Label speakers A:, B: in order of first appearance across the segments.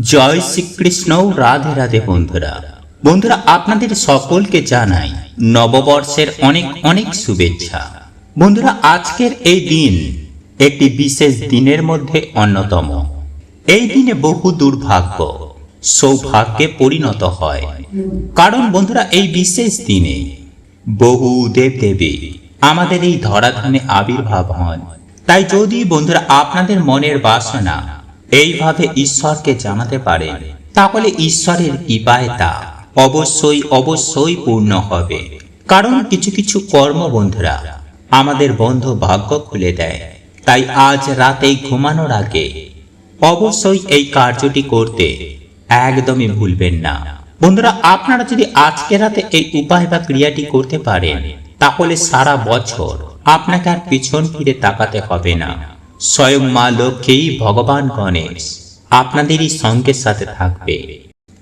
A: জয় শ্রীকৃষ্ণ, রাধে রাধে বন্ধুরা। বন্ধুরা, আপনাদের সকলকে জানাই নববর্ষের অনেক অনেক শুভেচ্ছা। বন্ধুরা, আজকের এই দিন একটি বিশেষ দিনের মধ্যে অন্যতম। এই দিনে বহু দুর্ভাগ্য, সৌভাগ্যে পরিণত হয়। কারণ বন্ধুরা, এই বিশেষ দিনে বহু দেব দেবী আমাদের এই ধরাধামে আবির্ভাব হন। তাই যদি বন্ধুরা, আপনাদের মনের বাসনা এইভাবে ঈশ্বরকে জানাতে পারে। তাহলে ঈশ্বরের কৃপায় তা অবশ্যই অবশ্যই পূর্ণ হবে। কারণ কিছু কিছু কর্ম বন্ধুরা আমাদের বন্ধ ভাগ্য খুলে দেয়। তাই আজ রাতে ঘুমানোর আগে অবশ্যই এই কার্যটি করতে একদমই ভুলবেন না। বন্ধুরা, আপনারা যদি আজকে রাতে এই উপায় বা ক্রিয়াটি করতে পারেন, তাহলে সারা বছর আপনাকে আর পিছন ফিরে তাকাতে হবে না। স্বয়ং মা লক্ষ্মী ভগবান গণেশ আপনাদেরই সঙ্গের সাথে থাকবে।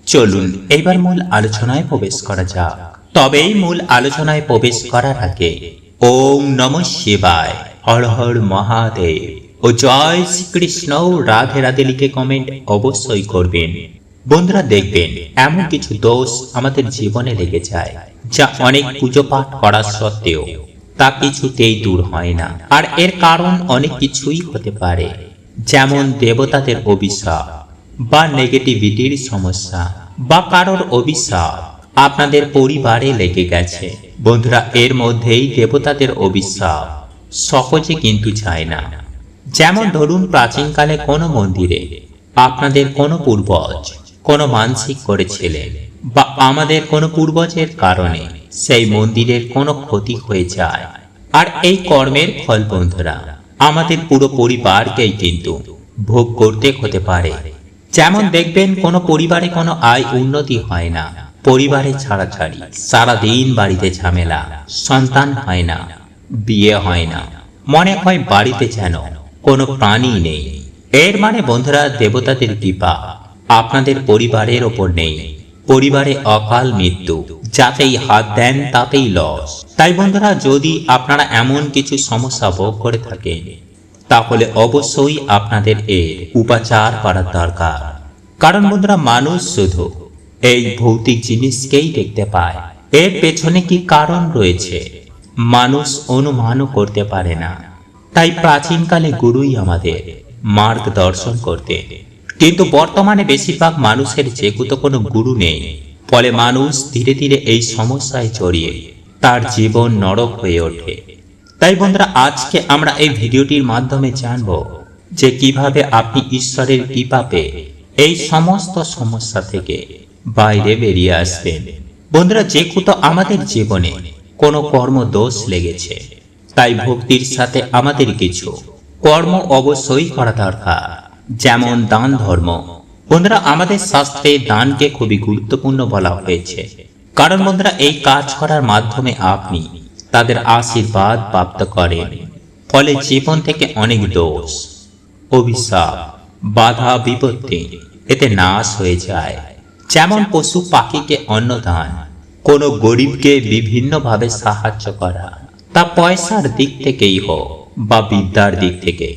A: চলুন, এবার মূল আলোচনায় প্রবেশ করা যাক। তবেই মূল আলোচনায় প্রবেশ করার আগে ওম নম শিবায়, হর হর মহাদেব, ও জয় শ্রীকৃষ্ণ রাধে রাধে লিখে কমেন্ট অবশ্যই করবেন। বন্ধুরা, দেখবেন, এমন কিছু দোষ আমাদের জীবনে লেগে যায়, যা অনেক পুজো পাঠ করা সত্ত্বেও। তা কিছুতেই দূর হয় না। আর এর কারণ অনেক কিছুই হতে পারে, যেমন দেবতাদের অভিশাপ বা নেগেটিভিটির সমস্যা বা কারোর অভিশাপ। আপনাদের পরিবারে লেগে গেছে। বন্ধুরা, এর মধ্যেই দেবতাদের অভিশাপ সহজে কিন্তু যায় না। যেমন ধরুন, প্রাচীনকালে কোনো মন্দিরে আপনাদের কোনো পূর্বজ, কোনো মানসিক করেছিলেন বা আমাদের কোনো পূর্বজের কারণে সেই মন্দিরের কোনো ক্ষতি হয়ে যায়। আর এই কর্মের ফল বন্ধুরা, আমাদের পুরো পরিবারকেই কিন্তু ভোগ করতে হতে পারে। যেমন দেখবেন, কোনো পরিবারে কোনো আয় উন্নতি হয় না। পরিবারে ছাড়াছাড়ি, সারাদিন বাড়িতে ঝামেলা, সন্তান হয় না, বিয়ে হয় না। মনে হয় বাড়িতে যেন কোনো প্রাণী নেই। এর মানে বন্ধুরা, দেবতাদের কৃপা আপনাদের পরিবারের ওপর নেই। পরিবারে অকাল মৃত্যু। যাতেই হাত দেন, তাতেই লস। তাই বন্ধুরা, যদি আপনারা এমন কিছু সমস্যা ভোগ করে থাকেন, তাহলে অবশ্যই আপনাদের এর উপাচার করার দরকার। কারণ বন্ধুরা, মানুষ শুধু এই ভৌতিক জিনিসকেই দেখতে পায়। এর পেছনে কি কারণ রয়েছে? মানুষ অনুমানও করতে পারে না। তাই প্রাচীনকালে গুরুই আমাদের মার্গদর্শন করতে কিন্তু বর্তমানে বেশিরভাগ মানুষের যেহেতু কোনো গুরু নেই ফলে মানুষ ধীরে ধীরে এই সমস্যায় জড়িয়ে তার জীবন নরক হয়ে ওঠে। তাই বন্ধুরা, আজকে আমরা এই ভিডিওটির মাধ্যমে জানব যে কীভাবে আপনি ঈশ্বরের কৃপা পেয়ে এই সমস্ত সমস্যা থেকে বাইরে বেরিয়ে আসবেন। বন্ধুরা যেহেতু আমাদের জীবনে কোনো কর্ম দোষ লেগেছে, তাই ভক্তির সাথে আমাদের কিছু কর্ম অবশ্যই করা দরকার। যেমন দান ধর্ম বন্ধুরা, আমাদের শাস্ত্রে দানকে খুবই গুরুত্বপূর্ণ বলা হয়েছে। কারণ বন্ধুরা, এই কাজ করার মাধ্যমে আপনি তাদের আশীর্বাদ প্রাপ্ত করেন। ফলে জীবন থেকে অনেক দোষ, অভিশাপ, বাধা, বিপত্তি এতে নাশ হয়ে যায়। যেমন পশু পাখিকে অন্নদান, কোনো গরিবকে বিভিন্নভাবে সাহায্য করা, তা পয়সার দিক থেকেই হোক বা বিদ্যার দিক থেকে।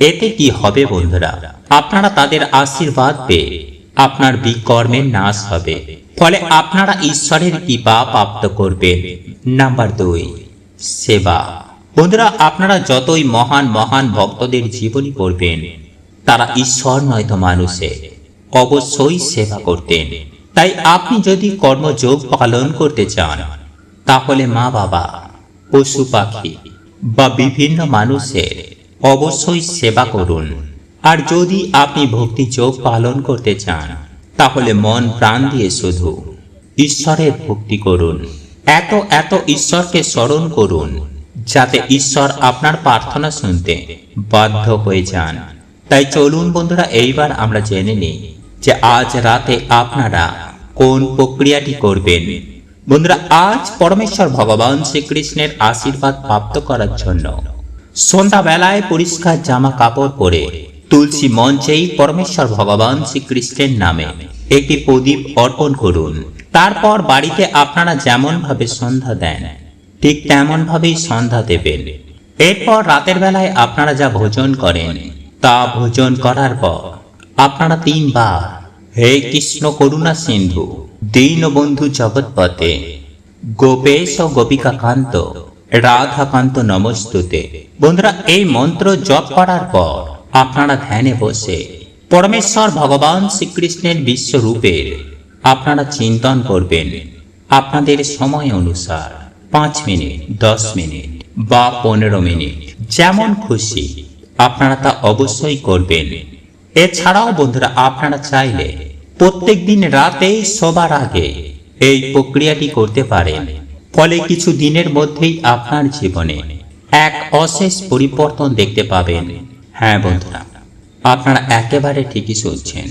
A: এতে কি হবে বন্ধুরা? আপনারা তাদের আশীর্বাদ পেয়ে আপনার বিকর্মের নাশ হবে। ফলে আপনারা ঈশ্বরের কৃপা প্রাপ্ত করবেন। নাম্বার দুই, সেবা। বন্ধুরা, আপনারা যতই মহান মহান ভক্তদের জীবনী পড়বেন, তারা ঈশ্বর নয়তো মানুষের অবশ্যই সেবা করতেন। তাই আপনি যদি কর্মযোগ পালন করতে চান, তাহলে মা বাবা, পশু পাখি বা বিভিন্ন মানুষের অবশ্যই সেবা করুন। আর যদি আপনি ভক্তি যোগ পালন করতে চান, তাহলে মন প্রাণ দিয়ে শুধু ঈশ্বরের ভক্তি করুন। এত এত ঈশ্বরকে স্মরণ করুন, যাতে ঈশ্বর আপনার প্রার্থনা শুনতে বাধ্য হয়ে যান। তাই চলুন বন্ধুরা, এইবার আমরা জেনে নিই যে আজ রাতে আপনারা কোন প্রক্রিয়াটি করবেন। বন্ধুরা, আজ পরমেশ্বর ভগবান শ্রীকৃষ্ণের আশীর্বাদ প্রাপ্ত করার জন্য সন্ধ্যাবেলায় পরিষ্কার জামা কাপড় পরে তুলসী মঞ্চেই পরমেশ্বর ভগবান শ্রীকৃষ্ণের নামে একটি প্রদীপ অর্পণ করুন। তারপর বাড়িতে আপনারা যেমন ভাবে সন্ধ্যা দেন, ঠিক তেমন ভাবেই সন্ধ্যা দেবেন। এরপর রাতের বেলায় আপনারা যা ভোজন করেন, তা ভোজন করার পর আপনারা তিনবার, হে কৃষ্ণ করুণা সিন্ধু, দীনবন্ধু জগৎপতে গোপেশ ও গোপিকা কান্ত রাধাকান্ত নমস্তুতে। বন্ধুরা, এই মন্ত্র জপ করার পর আপনারা ধ্যানে বসে পরমেশ্বর ভগবান শ্রীকৃষ্ণের বিশ্বরূপের আপনারা চিন্তন করবেন। আপনাদের সময় অনুসার পাঁচ মিনিট, দশ মিনিট বা পনেরো মিনিট, যেমন খুশি আপনারা তা অবশ্যই করবেন। এছাড়াও বন্ধুরা, আপনারা চাইলে প্রত্যেক দিন রাতে সবার আগে এই প্রক্রিয়াটি করতে পারেন। ফলে কিছু দিনের মধ্যেই আপনার জীবনে এক অশেষ পরিবর্তন দেখতে পাবেন। হ্যাঁ বন্ধুরা, আপনারা একেবারে ঠিকই শুনছেন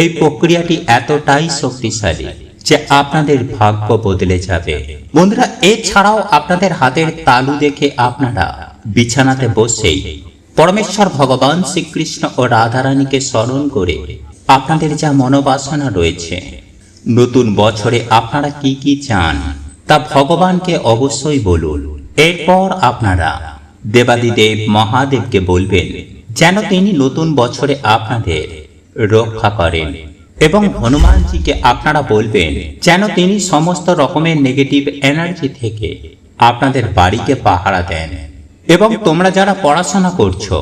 A: এই প্রক্রিয়াটি এতটাই শক্তিশালী যে আপনাদের ভাগ্য বদলে যাবে। বন্ধুরা, এছাড়াও আপনাদের হাতের তালু দেখে আপনারা বিছানাতে বসেই পরমেশ্বর ভগবান শ্রীকৃষ্ণ ও রাধারানীকে স্মরণ করে আপনাদের যা মনোবাসনা রয়েছে, নতুন বছরে আপনারা কি কি চান তা ভগবানকে অবশ্যই বলুন। এরপর আপনারা দেবাদিদেব মহাদেবকে বলবেন যেন তিনি নতুন বছরে আপনাদের রক্ষা করেন এবং হনুমানজিকে আপনারা বলবেন, যেন তিনি সমস্ত রকমের নেগেটিভ এনার্জি থেকে আপনাদের বাড়িকে পাহারা দেন। এবং তোমরা যারা পড়াশোনা করছ,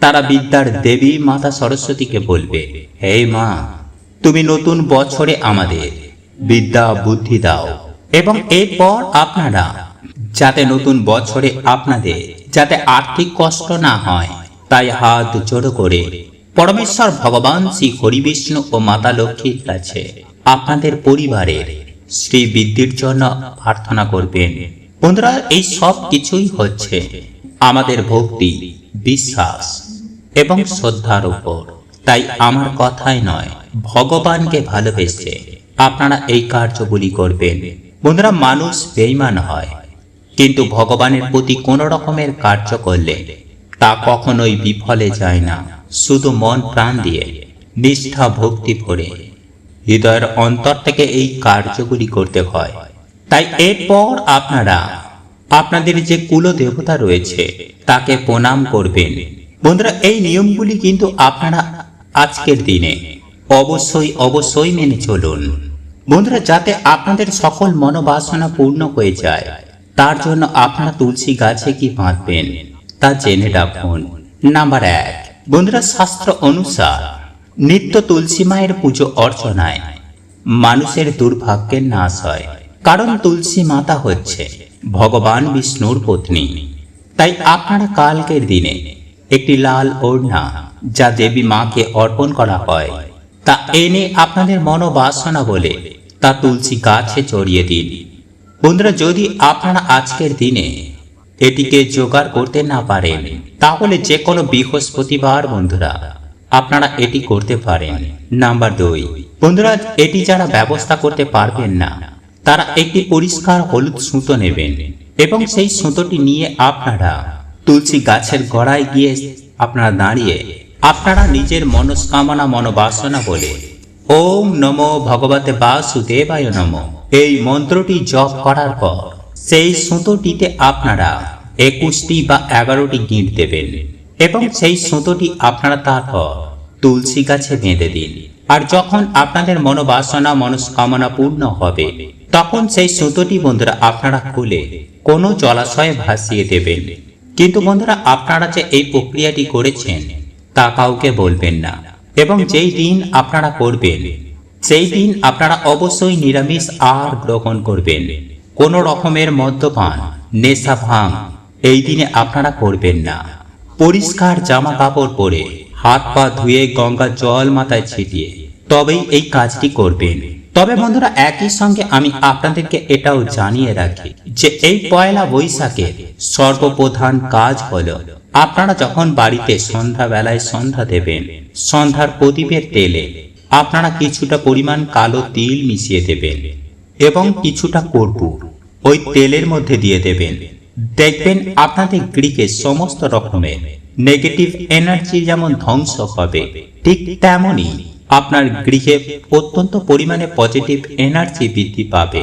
A: তারা বিদ্যার দেবী মাতা সরস্বতীকে বলবে, হে মা, তুমি নতুন বছরে আমাদের বিদ্যা বুদ্ধি দাও। এবং এরপর আপনারা যাতে নতুন বছরে আপনাদের যাতে আর্থিক কষ্ট না হয় তাই হাত জোড়ো করে, পরমেশ্বর ভগবান শ্রী হরিবিষ্ণু ও মাতা লক্ষ্মীর কাছে আপনাদের পরিবারের শ্রী বৃদ্ধির জন্য প্রার্থনা করবেন। বন্ধুরা, এই সব কিছুই হচ্ছে আমাদের ভক্তি, বিশ্বাস এবং শ্রদ্ধার উপর। তাই আমার কথাই নয়, ভগবানকে ভালোবেসে আপনারা এই কার্যগুলি করবেন। বন্ধুরা, মানুষ বেইমান হয়, কিন্তু ভগবানের প্রতি কোন রকমের কার্য করলে তা কখনোই বিফলে যায় না। শুধু মন প্রাণ দিয়ে নিষ্ঠা, ভক্তি ভরে হৃদয়ের অন্তর থেকে এই কার্যগুলি করতে হয়। তাই এরপর আপনারা আপনাদের যে কুল দেবতা রয়েছে, তাকে প্রণাম করবেন। বন্ধুরা, এই নিয়মগুলি কিন্তু আপনারা আজকের দিনে অবশ্যই অবশ্যই মেনে চলুন। বন্ধুরা, যাতে আপনাদের সকল মনোবাসনা পূর্ণ হয়ে যায়, তার জন্য আপনারা তুলসী গাছে কি বাঁধবেন? জেনে রাখুন। নাম্বার এক, বন্ধুরা, শাস্ত্র অনুসার নিত্য তুলসী মায়ের পুজো অর্চনায় মানুষের দুর্ভাগ্যের নাশ হয়। কারণ তুলসী মাতা হচ্ছে ভগবান বিষ্ণুর পত্নী। তাই আপনারা কালকের দিনে একটি লাল ওড়না যা দেবী মাকে অর্পণ করা হয়, তা এনে আপনাদের মনোবাসনা বলে তা তুলসী গাছে চড়িয়ে দিন। বন্ধুরা, যদি আপনারা আজকের দিনে এটিকে জোগাড় করতে না পারেন। তাহলে যে কোনো বৃহস্পতিবার, বন্ধুরা, আপনারা এটি করতে পারেন। নাম্বার দুই, বন্ধুরা, এটি যারা ব্যবস্থা করতে পারবেন না, তারা একটি পরিষ্কার হলুদ সুতো নেবেন এবং সেই সুতোটি নিয়ে আপনারা তুলসী গাছের গড়ায় গিয়ে আপনারা দাঁড়িয়ে আপনারা নিজের মনস্কামনা, মনোবাসনা বলে, ওম নমো ভগবতে বাসুদেবায় নম। এই মন্ত্রটি জপ করার পর সেই সুতোটিতে আপনারা একুশটি বা এগারোটি গিঁট দেবেন এবং সেই সুতোটি আপনারা তারপর তুলসী গাছে বেঁধে দিন। আর যখন আপনাদের মনোবাসনা, মনস্কামনা পূর্ণ হবে, তখন সেই সুতোটি বন্ধুরা আপনারা খুলে কোনো জলাশয়ে ভাসিয়ে দেবেন। কিন্তু বন্ধুরা, আপনারা যে এই প্রক্রিয়াটি করেছেন, তা কাউকে বলবেন না। এবং যেই দিন আপনারা করবেন, সেই দিন আপনারা অবশ্যই নিরামিষ আর গ্রহণ করবেন। কোনো রকমের মদ্যপান, নেশা ভাঙ এই দিনে আপনারা করবেন না। পরিষ্কার জামা কাপড় পরে হাত পা ধুয়ে গঙ্গা জল মাথায় ছিটিয়ে তবেই এই কাজটি করবেন। তবে বন্ধুরা, একই সঙ্গে আমি আপনাদেরকে এটাও জানিয়ে রাখি যে এই পয়লা বৈশাখের সর্বপ্রধান কাজ হলো আপনারা যখন বাড়িতে সন্ধ্যা বেলায় সন্ধ্যা দেবেন, সন্ধ্যার প্রদীপের তেলে আপনারা কিছুটা পরিমাণ কালো তিল মিশিয়ে দেবেন এবং কিছুটা কর্পূর ওই তেলের মধ্যে দিয়ে দেবেন। দেখবেন আপনাদের গৃহে সমস্ত রকমের নেগেটিভ এনার্জি যেমন ধ্বংস হবে, ঠিক তেমনই আপনার গৃহে অত্যন্ত পরিমাণে পজিটিভ এনার্জি বৃদ্ধি পাবে।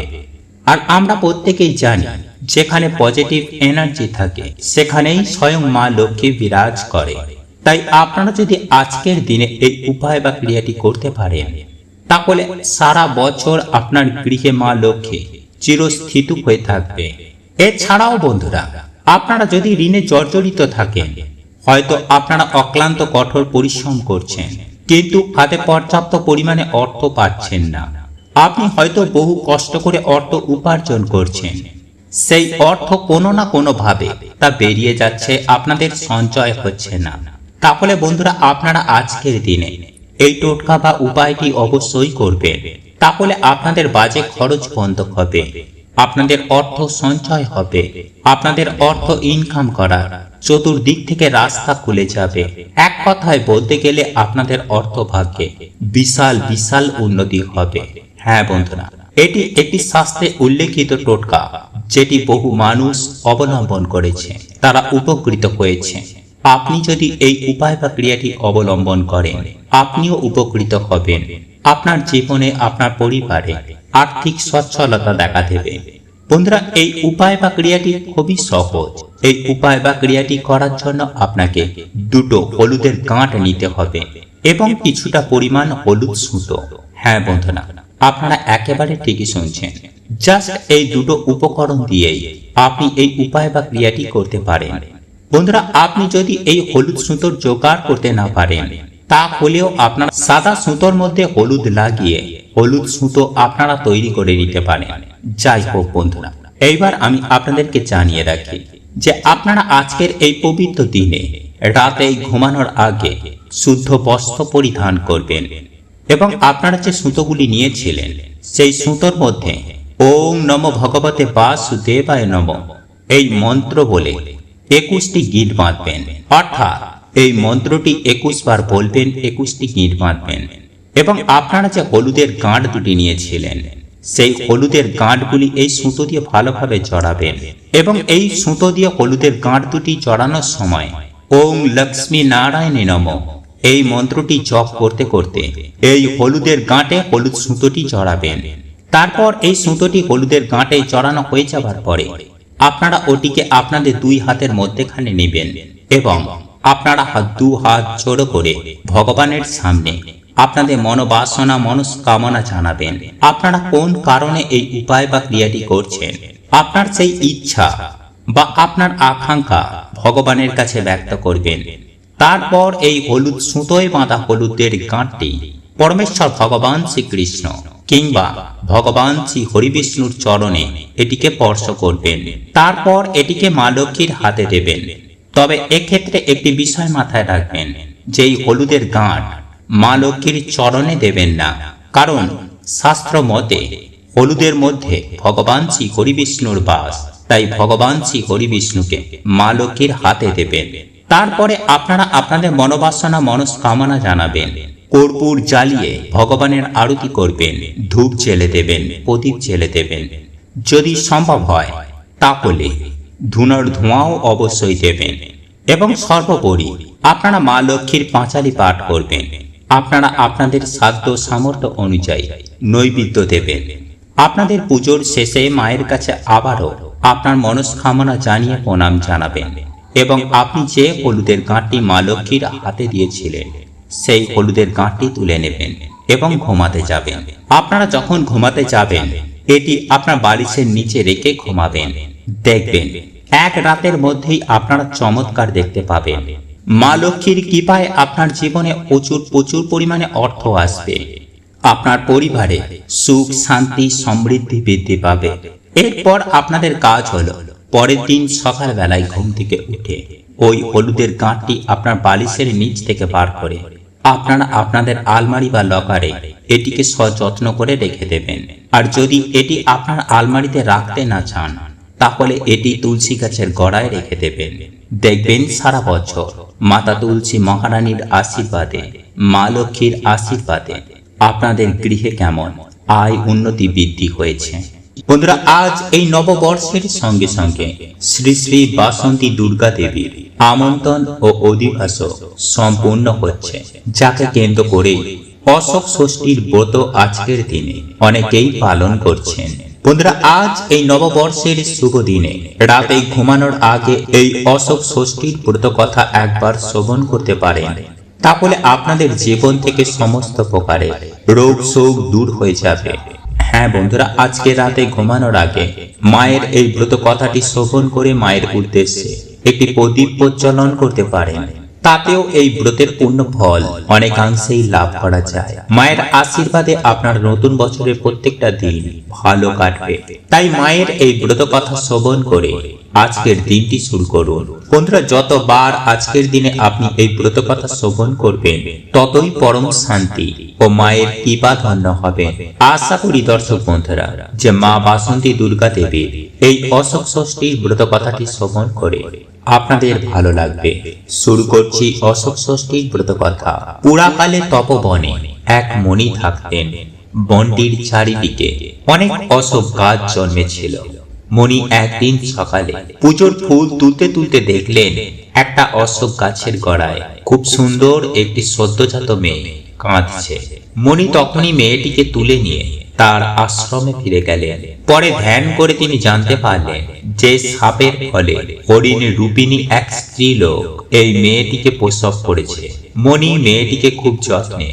A: আর আমরা প্রত্যেকেই জানি, যেখানে পজিটিভ এনার্জি থাকে, সেখানেই স্বয়ং মা লক্ষ্মী বিরাজ করে। তাই আপনারা যদি আজকের দিনে এই উপায় বা ক্রিয়াটি করতে পারেন, তাহলে সারা বছর আপনার গৃহে মা লক্ষ্মী চিরস্থিত হয়ে থাকবে। এছাড়াও বন্ধুরা, আপনারা যদি ঋণে জর্জরিত থাকেন, হয়তো আপনারা অক্লান্ত কঠোর পরিশ্রম করছেন, কিন্তু হাতে পর্যাপ্ত পরিমাণে অর্থ পাচ্ছেন না। আপনি হয়তো বহু কষ্ট করে অর্থ উপার্জন করছেন। সেই অর্থ কোনো না কোনো ভাবে তা বেরিয়ে যাচ্ছে, আপনাদের সঞ্চয় হচ্ছে না। তাহলে বন্ধুরা, আপনারা আজকের দিনে এই টোটকা বা উপায়টি অবশ্যই করবেন। তাহলে আপনাদের বাজে খরচ বন্ধ হবে। আপনাদের অর্থ সঞ্চয় হবে। আপনাদের অর্থ ইনকাম করার চতুর্দিক থেকে রাস্তা খুলে যাবে। এক কথায় বলতে গেলে আপনাদের অর্থ ভাগ্যে বিশাল বিশাল উন্নতি হবে। হ্যাঁ বন্ধুরা, এটি একটি শাস্ত্রে উল্লেখিত টোটকা, যেটি বহু মানুষ অবলম্বন করেছে। তারা উপকৃত হয়েছে। আপনি যদি এই উপায় বা ক্রিয়াটি অবলম্বন করেন, আপনিও উপকৃত হবেন। আপনার জীবনে, আপনার পরিবারে আর্থিক সচ্ছলতা দেখা দেবে। বন্ধুরা, এই উপায় বা ক্রিয়াটি খুবই সহজ। এই উপায় বা ক্রিয়াটি করার জন্য আপনাকে দুটো হলুদের গাঁট নিতে হবে এবং কিছুটা পরিমাণ হলুদ সুতো। হ্যাঁ বন্ধুরা, আপনারা একেবারে ঠিকই শুনছেন। জাস্ট এই দুটো উপকরণ দিয়েই আপনি এই উপায় বা ক্রিয়াটি করতে পারেন। বন্ধুরা, আপনি যদি এই হলুদ সুতোর জোগাড় করতে না পারেন তা হলেও আপনার সাদা সুতোর মধ্যে হলুদ লাগিয়ে হলুদ সুতো আপনারা তৈরি করে নিতে পারেন। যাই হোক বন্ধুরা, এইবার আমি আপনাদেরকে জানিয়ে রাখি যে আপনারা আজকের এই পবিত্র দিনে রাতে ঘুমানোর আগে শুদ্ধ বস্ত্র পরিধান করবেন এবং আপনারা যে সুতোগুলি নিয়েছিলেন, সেই সুতোর মধ্যে ওম নম ভগবতে বাসুদেবায় নম এই মন্ত্র বলে একুশটি গীত বাঁধবেন। অর্থাৎ এই মন্ত্রটি একুশ বার বলবেন, একুশটি গিট বাঁধবেন এবং আপনারা যে হলুদের গাঁট দুটি নিয়েছিলেন, সেই হলুদের গাঁটগুলি এই সুতো দিয়ে ভালোভাবে জড়াবেন। এবং এই সুতো দিয়ে হলুদের গাঁট দুটি জড়ানোর সময়, ওম লক্ষ্মী নারায়ণে নম, এই মন্ত্রটি জপ করতে করতে এই হলুদের গাঁটে হলুদ সুতোটি জড়াবেন। তারপর এই সুতোটি হলুদের গাঁটে জড়ানো হয়ে যাবার পরে, আপনারা ওটিকে আপনাদের দুই হাতের মধ্যেখানে নেবেন এবং আপনারা হাত, দু হাত জোড়ো করে ভগবানের সামনে আপনাদের মনোবাসনা, মনস্কামনা জানাবেন। আপনারা কোন কারণে এই উপায় বা ক্রিয়াটি করছেন? আপনার সেই ইচ্ছা বা আপনার আকাঙ্ক্ষা ভগবানের কাছে ব্যক্ত করবেন। তারপর এই হলুদ সুতোয় বাঁধা হলুদের গাঁটটি পরমেশ্বর ভগবান শ্রীকৃষ্ণ কিংবা ভগবান শ্রী হরিবিষ্ণুর চরণে এটিকে স্পর্শ করবেন। তারপর এটিকে মা লক্ষ্মীর হাতে দেবেন। তবে এক্ষেত্রে একটি বিষয় মাথায় রাখবেন যে হলুদের গাঁট মা লক্ষ্মীর চরণে দেবেন না। কারণ শাস্ত্র মতে হলুদের মধ্যে ভগবান শ্রী হরিবিষ্ণুর বাস, তাই ভগবান শ্রী হরিবিষ্ণুকে মা লক্ষ্মীর হাতে দেবেন। তারপরে আপনারা আপনাদের মনোবাসনা, মনস্কামনা জানাবেন। কর্পূর জ্বালিয়ে ভগবানের আরতি করবেন, ধূপ জেলে দেবেন, প্রদীপ জেলে দেবেন। যদি সম্ভব হয়, তাহলে ধুনোর ধোঁয়াও অবশ্যই দেবেন। এবং সর্বোপরি, আপনারা মা লক্ষ্মীর পাঁচালি পাঠ করবেন। আপনারা আপনাদের সাধ্য সামর্থ্য অনুযায়ী নৈবেদ্য দেবেন। আপনাদের পুজোর শেষে মায়ের কাছে আবারও আপনার মনস্কামনা জানিয়ে প্রণাম জানাবেন। এবং আপনি যে হলুদের গাঁটটি মা লক্ষ্মীর হাতে দিয়েছিলেন, সেই হলুদের গাঁটটি তুলে নেবেন এবং ঘুমাতে যাবেন। আপনারা যখন ঘুমাতে যাবেন, এটি আপনার বালিশের নিচে রেখে ঘুমাবেন। দেখবেন এক রাতের মধ্যেই আপনারা চমৎকার দেখতে পাবেন। মা লক্ষ্মীর কৃপায় আপনার জীবনে প্রচুর প্রচুর পরিমাণে অর্থ আসবে। আপনার পরিবারে সুখ, শান্তি, সমৃদ্ধি বৃদ্ধি পাবে। এরপর আপনাদের কাজ হলো, পরের দিন সকালবেলায় ঘুম থেকে উঠে ওই হলুদের গাঁটটি আপনার বালিশের নিচ থেকে বার করে আপনারা আপনাদের আলমারি বা লকারে এটিকে সযত্ন করে রেখে দেবেন। আর যদি এটি আপনার আলমারিতে রাখতে না চান তাহলে এটি তুলসী গাছের গড়ায় রেখে দেবেন। দেখবেন সারা বছর মাতা তুলসী মহারানীর আশীর্বাদে, মা লক্ষ্মীর আশীর্বাদে আপনাদের গৃহে কেমন আয় উন্নতি বৃদ্ধি হয়েছে। বন্ধুরা, আজ এই নববর্ষের সঙ্গে সঙ্গে শ্রী শ্রী বাসন্তী দুর্গা দেবীর আমন্ত্রণ ও অধিবাস সম্পূর্ণ হচ্ছে। যাকে কেন্দ্র করে অশোক ষষ্ঠীর ব্রত আজকের দিনে অনেকেই পালন করছেন। বন্ধুরা, আজ এই নববর্ষের শুভ দিনে রাতে ঘুমানোর আগে এই অশোক ষষ্ঠীর ব্রত কথা একবার শ্রবণ করতে পারেন। তাহলে আপনাদের জীবন থেকে সমস্ত প্রকারে রোগ শোক দূর হয়ে যাবে। হ্যাঁ বন্ধুরা, আজকে রাতে ঘুমানোর আগে মায়ের এই ব্রত কথাটি শ্রবণ করে মায়ের উদ্দেশ্যে একটি প্রদীপ প্রজ্বলন করতে পারেন। তাতেও এই ব্রতের পূর্ণ ফল। অনেকাংশেই লাভ করা যায়। মায়ের আশীর্বাদে আপনার নতুন বছরের প্রত্যেকটা দিন ভালো কাটবে। তাই মায়ের এই ব্রত কথা শ্রবণ করে আজকের দিনটি শুরু করুন। বন্ধুরা, যতবার আজকের দিনে আপনি এই ব্রত কথা শ্রবণ করবেন, ততই পরম শান্তি ও মায়ের কৃপা ধন্য হবে। আশা করি দর্শক বন্ধুরা, যে মা বাসন্তী দুর্গা দেবীর এই অশোক ষষ্ঠীর ব্রত কথাটি শ্রবণ করে আপনাদের ভালো লাগবে। শুরু করছি অশোক ষষ্ঠীর ব্রত কথা পুরাকালে তপবনে এক মণি থাকতেন, বনটির চারিদিকে অনেক অশোক গাছ জন্মেছিল। মণি একদিন সকালে পুজোর ফুল তুলতে তুলতে দেখলেন একটা অশোক গাছের গড়ায় খুব সুন্দর একটি সদ্যজাত মেয়ে কাঁদছে। মণি তখনই মেয়েটিকে তুলে নিয়ে তার আশ্রমে ফিরে গেলেন। পরে ধ্যান করে তিনি জানতে পারলেন যে সাপের ফলে হরিণ রূপিণী এক স্ত্রী লোক এই মেয়েটিকে প্রসব করেছে। মণি মেয়েটিকে খুব যত্নে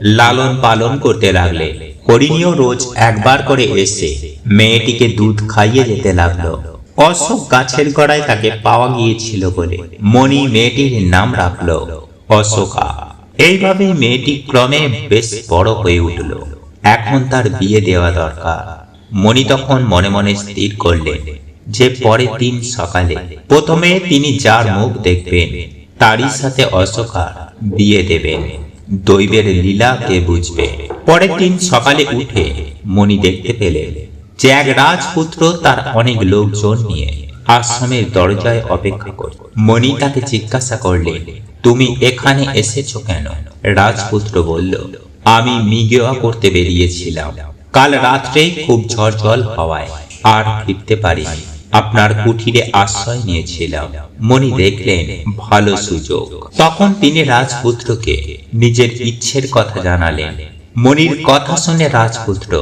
A: লালন পালন করতে লাগলে হরিণীও রোজ একবার করে এসে মেয়েটিকে দুধ খাইয়ে যেতে লাগল। অশোক গাছের গড়ায় তাকে পাওয়া গিয়েছিল বলে মণি মেয়েটির নাম রাখল অশোকা। এইভাবে মেয়েটি ক্রমে বেশ বড় হয়ে উঠল। এখন তার বিয়ে দেওয়া দরকার। মণি তখন মনে মনে স্থির করলেন যে পরের দিন সকালে প্রথমে তিনি যার মুখ দেখবেন, তারই সাথে অশোকার বিয়ে দেবেন। দৈবের লীলা কে বুঝবে? পরের দিন সকালে উঠে মণি দেখতে পেলেন এক রাজপুত্র তার অনেক লোকজন নিয়ে আশ্রমের দরজায় অপেক্ষা করে মণি তাকে জিজ্ঞাসা করলে, তুমি এখানে এসেছ কেন? রাজপুত্র বলল, আমি মিগেওয়া করতে বেরিয়েছিলাম। কাল রাত্রে খুব ঝড় জল হওয়ায় আর ফিরতে পারিনি। আপনার কুঠিরে আশ্রয় নিয়েছিলাম। মণি দেখলেন, ভালো সুযোগ। তখন তিনি রাজপুত্রকে নিজের ইচ্ছের কথা জানালেন। মণির কথা শুনে রাজপুত্র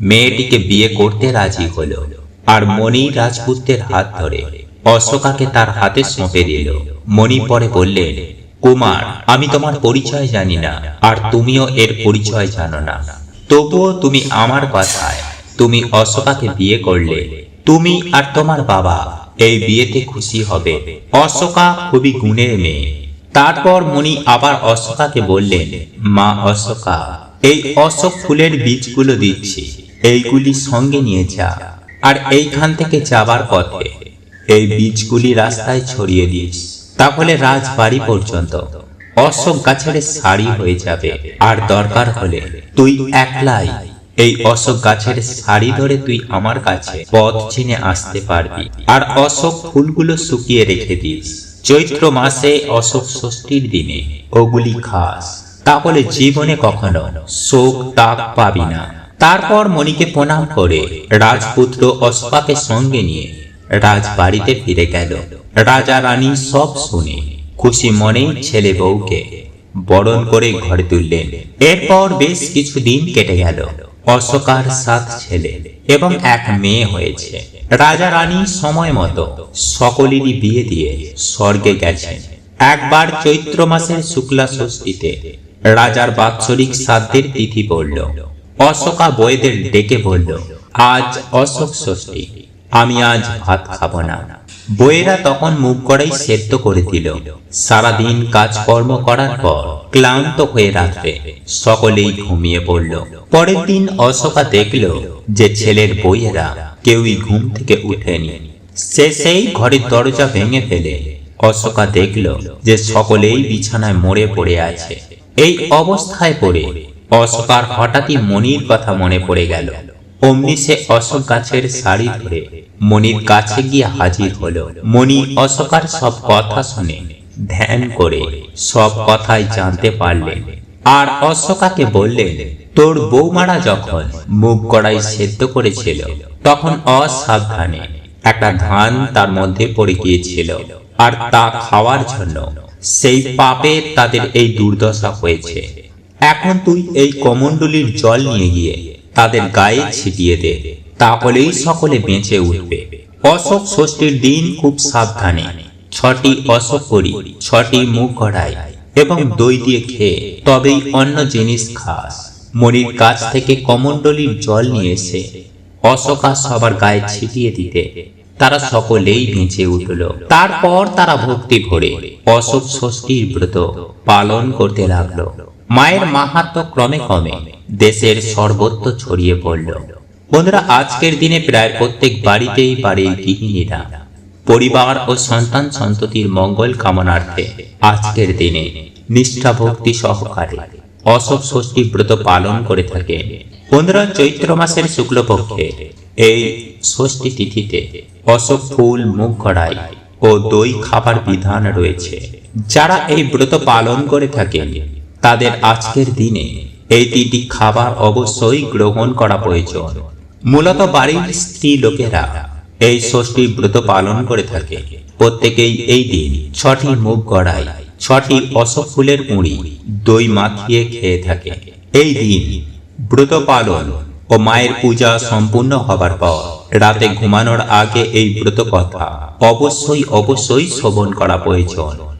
A: মেয়েটিকে বিয়ে করতে রাজি হলো, আর মণি রাজপুত্রের হাত ধরে। অশোকাকে তার হাতে সঁপে দিল। মণি পরে বললেন, কুমার, আমি তোমার পরিচয় জানি না, আর তুমিও এর পরিচয় জানো না। তবুও তুমি আমার কথায়, তুমি অশোকাকে বিয়ে করলে, তুমি আর তোমার বাবা এই বিয়েতে খুশি হবে। অশোকা খুবই গুণের মেয়ে। তারপর মণি আবার অশোকাকে বললেন, মা অশোকা এই অশোক ফুলের বীজগুলো দিচ্ছি। এইগুলি সঙ্গে নিয়ে যা। আর এইখান থেকে যাবার পথে এই বীজগুলি রাস্তায় ছড়িয়ে দিস। তাহলে রাজবাড়ি পর্যন্ত অশোক গাছের সারি হয়ে যাবে। আর দরকার হলে তুই একলাই এই অশোক গাছের সারি ধরে তুই আমার কাছে পথ চিনে আসতে পারবি। আর অশোক ফুলগুলো শুকিয়ে রেখে দিস। চৈত্র মাসে অশোক ষষ্ঠীর দিনে ওগুলি খাস। তাহলে জীবনে কখনো শোক তাক পাবি না। তারপর মণিকে প্রণাম করে রাজপুত্র অশোকাকে সঙ্গে নিয়ে রাজবাড়িতে ফিরে গেল। রাজা রানী সব শুনে খুশি মনেই ছেলে বউকে বরণ করে ঘরে তুললেন। এরপর বেশ কিছুদিন কেটে গেল। অশোকার সাত ছেলে এবং এক মেয়ে হয়েছে। রাজা রানী সময় মতো সকলেরই বিয়ে দিয়ে স্বর্গে গেছেন। একবার চৈত্র মাসের শুক্লা ষষ্ঠীতে রাজার বাৎসরিক শ্রাদ্ধের তিথি পড়ল। অশোকা বয়েদের ডেকে বলল, আজ অশোক ষষ্ঠী, আমি আজ ভাত খাব না। বইয়েরা তখন মুখ করাই সেদ্ধ করে দিল। সারাদিন কাজকর্ম করার পর ক্লান্ত হয়ে রাত্রে সকলেই ঘুমিয়ে পড়ল। পরের দিন অশোকা দেখল যে ছেলের বইয়েরা কেউই ঘুম থেকে উঠেনি। সে সেই ঘরের দরজা ভেঙে ফেলে অশোকা দেখল যে সকলেই বিছানায় মরে পড়ে আছে। এই অবস্থায় পড়ে অশোকার হঠাৎই মনির কথা মনে পড়ে গেল। অমনি সে অশোক গাছের শাড়ি ধরে মনির কাছে গিয়ে হাজির হলো। মণি অশোকার সব কথা শুনে ধ্যান করে সব কথাই জানতে পারলেন। আর অশোকাকে বললেন, তোর বৌমারা যখন মুখ কড়াই সেদ্ধ করেছিল, তখন অসাবধানে একটা ধান তার মধ্যে পড়ে গিয়েছিল আর তা খাওয়ার জন্য সেই পাপে তাদের এই দুর্দশা হয়েছে। এখন তুই এই কমণ্ডলির জল নিয়ে গিয়ে তাদের গায়ে ছিটিয়ে দে, তাহলেই সকলে বেঁচে উঠবে। অশোক ষষ্ঠীর দিন খুব সাবধানে, ছটি অশোক করি, ছটি মুখ গড়াই এবং দই দিয়ে খেয়ে তবেই অন্য জিনিস খাস। মনির কাছ থেকে কমণ্ডলীর জল নিয়ে এসে অশোকা সবার গায়ে ছিটিয়ে দিতে তারা সকলেই বেঁচে উঠল। তারপর তারা ভক্তি ভরে অশোক ষষ্ঠীর ব্রত পালন করতে লাগল। মায়ের মাহাত্ম ক্রমে ক্রমে দেশের সর্বত্র ছড়িয়ে পড়ল। বন্ধুরা, আজকের দিনে প্রায় প্রত্যেক বাড়িতেই বাড়ি গৃহিণীরা, পরিবার ও সন্তান সন্ততির মঙ্গল কামনার্থে আজকের দিনে নিষ্ঠা ভক্তি সহকারে অশোক ষষ্ঠী ব্রত পালন করে থাকে বন্ধুরা, চৈত্র মাসের শুক্লপক্ষে এই ষষ্ঠী তিথিতে অশোক ফুল মুখ কড়াই ও দই খাবার বিধান রয়েছে। যারা এই ব্রত পালন করে থাকেন, তাদের আজকের দিনে এই তিনটি খাবার অবশ্যই গ্রহণ করা প্রয়োজন। মূলত বাড়ির স্ত্রী লোকেরা এই ষষ্ঠী ব্রত পালন করে থাকে। প্রত্যেকেই এই দিন ছটি মুখ গড়ায় ছটি অশোক ফুলের মুড়ি, দই মাখিয়ে খেয়ে থাকে। এই দিন ব্রত পালন ও মায়ের পূজা সম্পূর্ণ হবার পর রাতে ঘুমানোর আগে এই ব্রত কথা অবশ্যই অবশ্যই শ্রবণ করা প্রয়োজন।